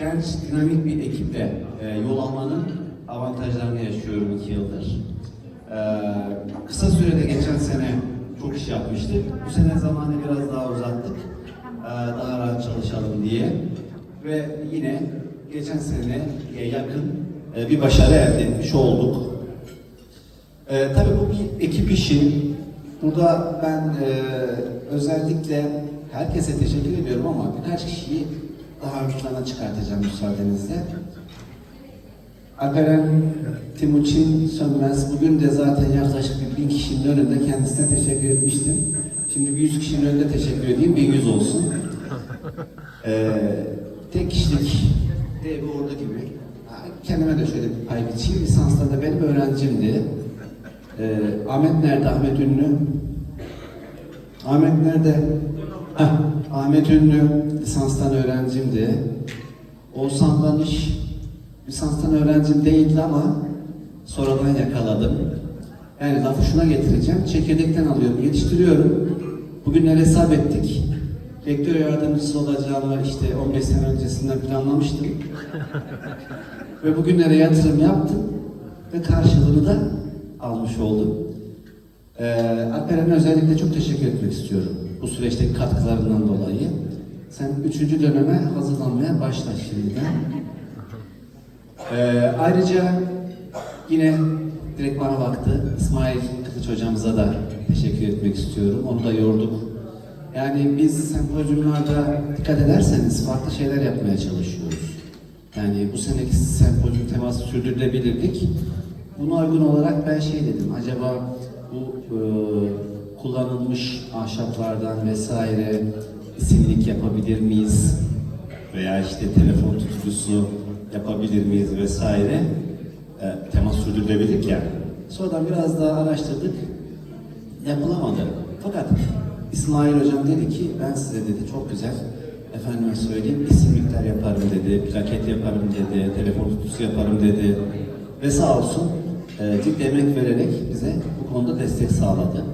genç, dinamik bir ekiple e, yol almanın avantajlarını yaşıyorum iki yıldır. E, kısa sürede geçen sene çok iş yapmıştık. Bu sene zamanı biraz daha uzattık. E, daha rahat çalışalım diye. Ve yine geçen seneye yakın e, bir başarı elde etmiş olduk. E, tabii bu bir ekip işi. Burada ben e, özellikle herkese teşekkür ediyorum ama birkaç kişiyi daha ön plana çıkartacağım müsaadenizle. Alperen Timuçin Sönmez bugün de zaten yaklaşık bir bin kişinin önünde kendisine teşekkür etmiştim. Şimdi bir yüz kişinin önünde teşekkür edeyim, bir yüz olsun. Ee, tek kişilik de bu orada gibi. Kendime de şöyle bir pay biçeyim. Lisansta da benim öğrencimdi. Ee, Ahmet nerede? Ahmet Ünlü. Ahmet nerede? Heh, Ahmet Ünlü lisanstan öğrencimdi. Oğuzhan Danış lisanstan öğrencim değildi ama sonradan yakaladım. Yani lafı şuna getireceğim. Çekirdekten alıyorum, yetiştiriyorum. Bugünler hesap ettik. Rektör yardımcısı olacağımı işte 15 sene öncesinden planlamıştım. Ve bugünlere yatırım yaptım ve karşılığını da almış oldum. Ee, Alperen'e özellikle çok teşekkür etmek istiyorum bu süreçteki katkılarından dolayı. Sen üçüncü döneme hazırlanmaya başla şimdiden. Ee, ayrıca yine direkt bana baktı. İsmail Kılıç hocamıza da teşekkür etmek istiyorum. Onu da yorduk. Yani biz sempozyumlarda dikkat ederseniz farklı şeyler yapmaya çalışıyoruz. Yani bu seneki sempozyum teması sürdürülebilirlik. Buna uygun olarak ben şey dedim. Acaba bu e, kullanılmış ahşaplardan vesaire isimlik yapabilir miyiz? Veya işte telefon tutucusu yapabilir miyiz vesaire. E, temas sürdürülebilir ya. Sonradan biraz daha araştırdık. Yapılamadı. Fakat İsmail hocam dedi ki ben size dedi çok güzel efendime söyleyeyim isimlikler yaparım dedi, plaket yaparım dedi, telefon kutusu yaparım dedi ve sağ olsun e, ciddi emek vererek bize bu konuda destek sağladı.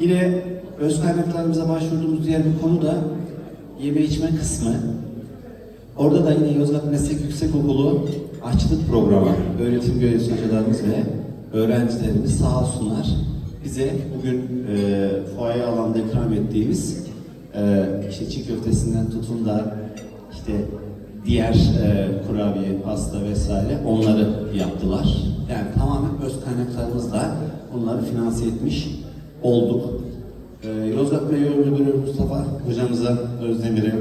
Yine öz kaynaklarımıza başvurduğumuz diğer bir konu da yeme içme kısmı. Orada da yine Yozgat Meslek Yüksekokulu aşçılık programı, öğretim görevlisi hocalarımız ve öğrencilerimiz sağ olsunlar bize bugün e, fuaye alanda ikram ettiğimiz e, işte çiğ köftesinden tutun da işte diğer e, kurabiye, pasta vesaire onları yaptılar. Yani tamamen öz kaynaklarımızla onları finanse etmiş olduk. E, Yozgat Bey Yol Müdürü Mustafa hocamıza Özdemir'e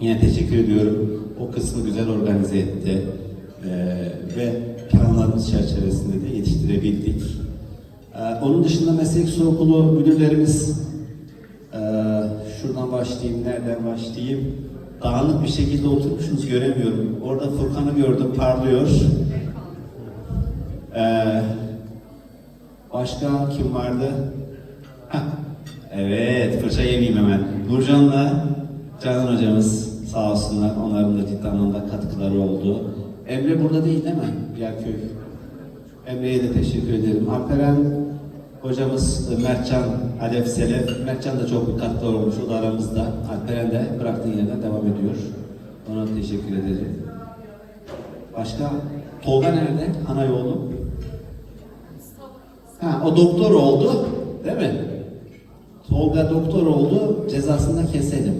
Yine teşekkür ediyorum. O kısmı güzel organize etti. Ee, ve planlarımız çerçevesinde de yetiştirebildik. Ee, onun dışında meslek su okulu müdürlerimiz ee, şuradan başlayayım, nereden başlayayım? Dağınık bir şekilde oturmuşsunuz göremiyorum. Orada Furkan'ı gördüm, parlıyor. Ee, başka kim vardı? Evet, fırça yemeyeyim hemen. Nurcan'la Canan hocamız sağ olsunlar. Onların da ciddi anlamda katkıları oldu. Emre burada değil değil mi? Yerköy. Emre'ye de teşekkür ederim. Alperen hocamız e, Mertcan Alef Selef. Mertcan da çok bir katkı olmuş. O da aramızda. Alperen de bıraktığı yerden devam ediyor. Ona teşekkür ederim. Başka? Tolga nerede? Ana yolu. Ha, o doktor oldu. Değil mi? Tolga doktor oldu. Cezasını da keselim.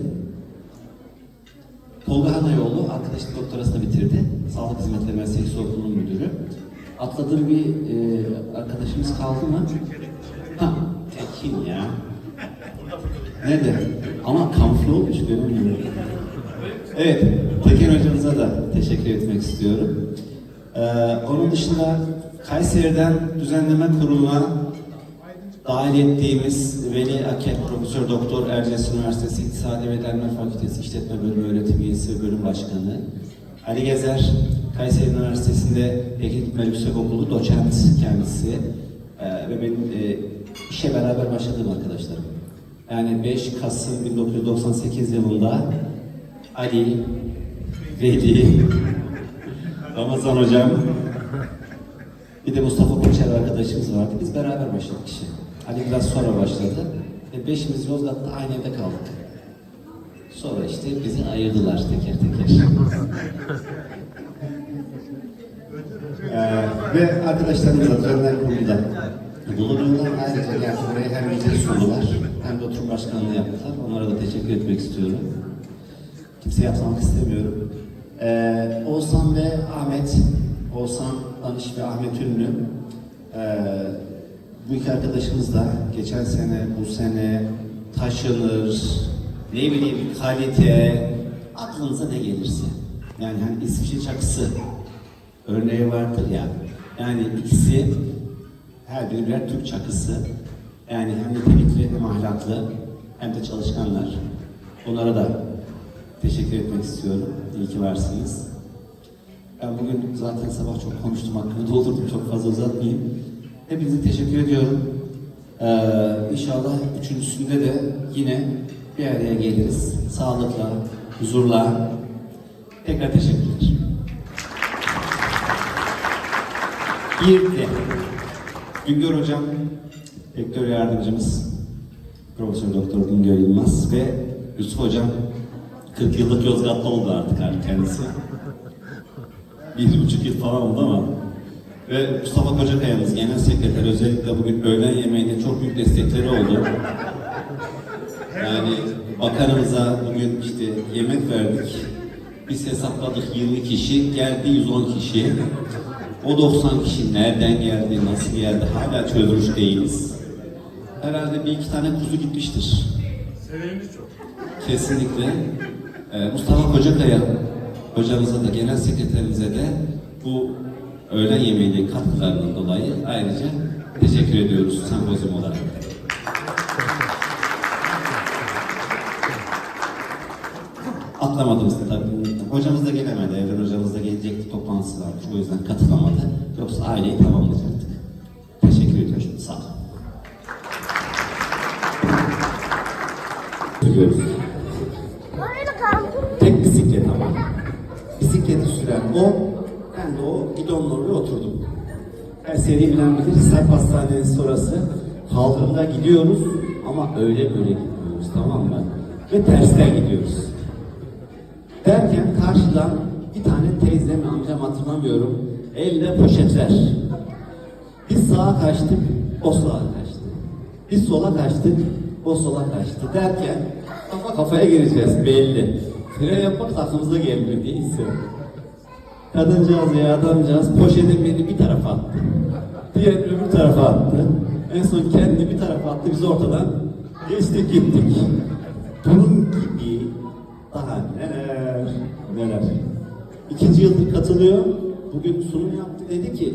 Tolga Hanayoğlu arkadaşlık doktorasını bitirdi. Sağlık Hizmetleri Meslek Okulu'nun müdürü. Atladığım bir e, arkadaşımız kaldı mı? Ha, Tekin ya. Nerede? Ama kamufle olmuş görünmüyor. Evet, Tekin hocamıza da teşekkür etmek istiyorum. Ee, onun dışında Kayseri'den düzenleme kuruluna dahil ettiğimiz Veli Aket Profesör Doktor Erciyes Üniversitesi İktisadi ve Derme Fakültesi İşletme Bölümü Öğretim Üyesi Bölüm Başkanı Ali Gezer Kayseri Üniversitesi'nde Teknik Yüksek Okulu doçent kendisi Ee, ve benim e, işe beraber başladığım arkadaşlarım. Yani 5 Kasım 1998 yılında Ali, Veli, Ramazan Hocam, bir de Mustafa Koçer arkadaşımız vardı. Biz beraber başladık işe. Ali biraz sonra başladı. Ve beşimiz Yozgat'ta aynı evde kaldık. Sonra işte bizi ayırdılar teker teker. ee, ve arkadaşlarımızla Dönler Kurulu'da bulunuyorlar. Ayrıca geldi buraya hem bize sundular hem de oturum başkanlığı yaptılar. Onlara da teşekkür etmek istiyorum. Kimseye yapmak istemiyorum. Ee, Oğuzhan ve Ahmet Oğuzhan Danış ve Ahmet Ünlü ee, bu iki arkadaşımız da geçen sene, bu sene taşınır, ne bileyim kalite, aklınıza ne gelirse. Yani hani İsviçre çakısı örneği vardır ya. Yani ikisi her biri birer Türk çakısı. Yani hem nitelikli hem ahlaklı hem de çalışkanlar. Onlara da teşekkür etmek istiyorum. İyi ki varsınız. Ben bugün zaten sabah çok konuştum, hakkını doldurdum. Çok fazla uzatmayayım. Hepinize teşekkür ediyorum. Ee, inşallah üçüncüsünde de yine bir araya geliriz. Sağlıkla, huzurla. Tekrar teşekkürler. Bir de Güngör Hocam, rektör yardımcımız, Profesör Doktor Güngör Yılmaz ve Yusuf Hocam 40 yıllık Yozgat'ta oldu artık hani kendisi. Bir buçuk yıl falan oldu ama ve Mustafa Kocakaya'mız genel sekreter özellikle bugün öğlen yemeğinde çok büyük destekleri oldu. Yani bakanımıza bugün işte yemek verdik. Biz hesapladık 20 kişi, geldi 110 kişi. O 90 kişi nereden geldi, nasıl geldi hala çözmüş değiliz. Herhalde bir iki tane kuzu gitmiştir. Severimiz çok. Kesinlikle. Ee, Mustafa Kocakaya hocamıza da genel sekreterimize de bu öğlen yemeğindeki katkılarından dolayı ayrıca teşekkür ediyoruz sempozyum olarak. Atlamadınız tabii. Hocamız da gelemedi. Evren hocamız da gelecekti. Toplantısı varmış. O yüzden katılamadı. Yoksa aileyi tamamlayacaktık. Teşekkür ediyorum. Sağ olun. Süren o, ben de o gidonla oraya oturdum. Her seri bilen bilir, Hisar Pastanesi sonrası kaldırımda gidiyoruz ama öyle böyle gitmiyoruz tamam mı? Ve tersten gidiyoruz. Derken karşıdan bir tane teyze mi amcam hatırlamıyorum, elde poşetler. Biz sağa kaçtık, o sağa kaçtı. Biz sola kaçtık, o sola kaçtı. Derken kafa kafaya gireceğiz belli. Fren yapmak aklımıza gelmiyor neyse. Kadıncağız ya adamcağız poşetin beni bir tarafa attı. Diğer öbür tarafa attı. En son kendi bir tarafa attı. Biz ortadan geçtik gittik. Bunun gibi daha neler neler. İkinci yıldır katılıyor. Bugün sunum yaptı dedi ki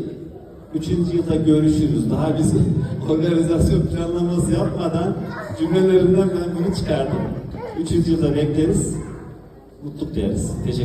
Üçüncü yılda görüşürüz. Daha biz organizasyon planlaması yapmadan cümlelerinden ben bunu çıkardım. Üçüncü yılda bekleriz. Mutluluk deriz. Teşekkür